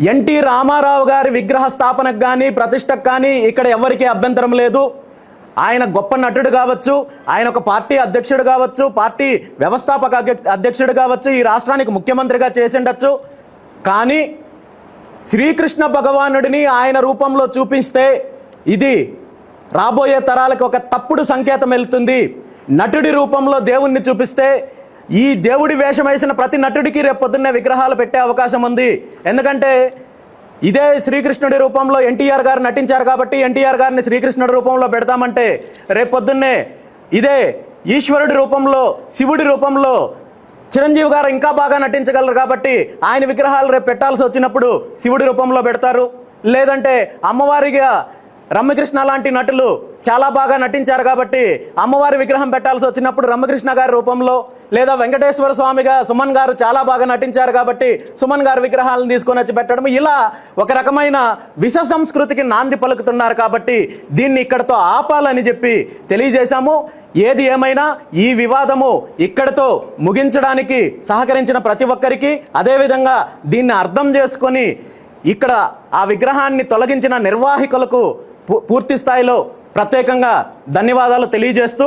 NT Ramarao గారి విగ్రహ స్థాపనకు కానీ ప్రతిష్టకు కానీ ఇక్కడ ఎవరికీ అభ్యంతరం లేదు. ఆయన గొప్ప నటుడు కావచ్చు ఆయన ఒక పార్టీ అధ్యక్షుడు కావచ్చు పార్టీ వ్యవస్థాపక అధ్యక్ష- అధ్యక్షుడు కావచ్చు ఈ రాష్ట్రానికి ముఖ్యమంత్రిగా చేసిండొచ్చు. కానీ శ్రీకృష్ణ భగవానుడిని ఆయన రూపంలో చూపిస్తే ఇది రాబోయే తరాలకు ఒక తప్పుడు సంకేతం వెళ్తుంది. నటుడి రూపంలో దేవుణ్ణి చూపిస్తే ఈ దేవుడి వేషం వేసిన ప్రతి నటుడికి రేపొద్దున్నే విగ్రహాలు పెట్టే అవకాశం ఉంది. ఎందుకంటే ఇదే శ్రీకృష్ణుడి రూపంలో ఎన్టీఆర్ గారు నటించారు కాబట్టి ఎన్టీఆర్ గారిని శ్రీకృష్ణుడి రూపంలో పెడతామంటే రేపొద్దున్నే ఇదే ఈశ్వరుడి రూపంలో శివుడి రూపంలో చిరంజీవి గారు ఇంకా బాగా నటించగలరు కాబట్టి ఆయన విగ్రహాలు రేపు పెట్టాల్సి వచ్చినప్పుడు శివుడి రూపంలో పెడతారు. లేదంటే అమ్మవారిగా రమ్యకృష్ణ లాంటి నటులు చాలా బాగా నటించారు కాబట్టి అమ్మవారి విగ్రహం పెట్టాల్సి వచ్చినప్పుడు రమ్మకృష్ణ గారి రూపంలో లేదా వెంకటేశ్వర స్వామిగా సుమన్ గారు చాలా బాగా నటించారు కాబట్టి సుమన్ గారి విగ్రహాలను తీసుకొని వచ్చి పెట్టడం ఇలా ఒక రకమైన విష సంస్కృతికి నాంది పలుకుతున్నారు కాబట్టి దీన్ని ఇక్కడతో ఆపాలని చెప్పి తెలియజేశాము. ఏది ఏమైనా ఈ వివాదము ఇక్కడతో ముగించడానికి సహకరించిన ప్రతి ఒక్కరికి అదేవిధంగా దీన్ని అర్థం చేసుకొని ఇక్కడ ఆ విగ్రహాన్ని తొలగించిన నిర్వాహికులకు పూర్తి స్థాయిలో ప్రత్యేకంగా ధన్యవాదాలు తెలియజేస్తూ